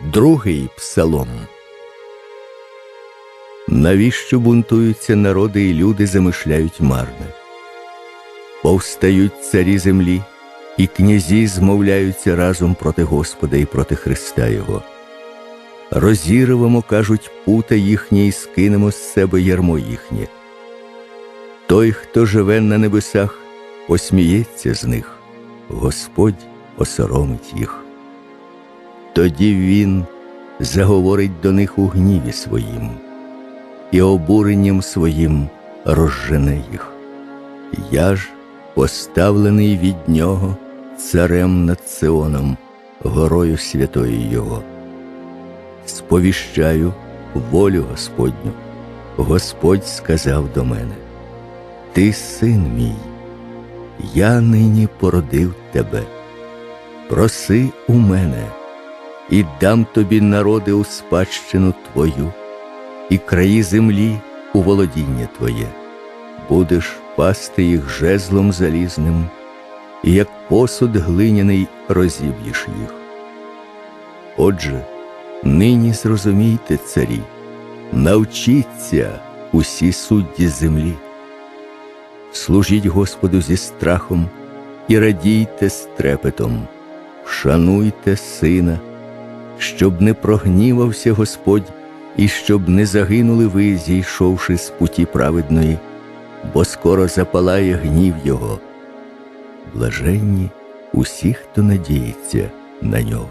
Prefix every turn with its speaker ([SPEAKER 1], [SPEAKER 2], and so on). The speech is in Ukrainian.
[SPEAKER 1] Другий псалом. Навіщо бунтуються народи і люди замишляють марне? Повстають царі землі, і князі змовляються разом проти Господа і проти Христа Його. Розірвемо, кажуть, пута їхнє і скинемо з себе ярмо їхнє. Той, хто живе на небесах, посміється з них, Господь осоромить їх. Тоді він заговорить до них у гніві своїм, і обуренням своїм розжене їх. Я ж, поставлений від нього царем над Сионом, горою святої Його. Сповіщаю волю Господню. Господь сказав до мене: Ти син мій, я нині породив тебе. Проси у мене, і дам тобі народи у спадщину твою, і краї землі у володіння твоє, будеш пасти їх жезлом залізним, і як посуд глиняний розіб'єш їх. Отже, нині зрозумійте, царі, навчіться усі судді землі. Служіть Господу зі страхом і радійте з трепетом, шануйте сина, щоб не прогнівався Господь і щоб не загинули ви, зійшовши з путі праведної, бо скоро запалає гнів Його. Блаженні усі, хто надіється на нього.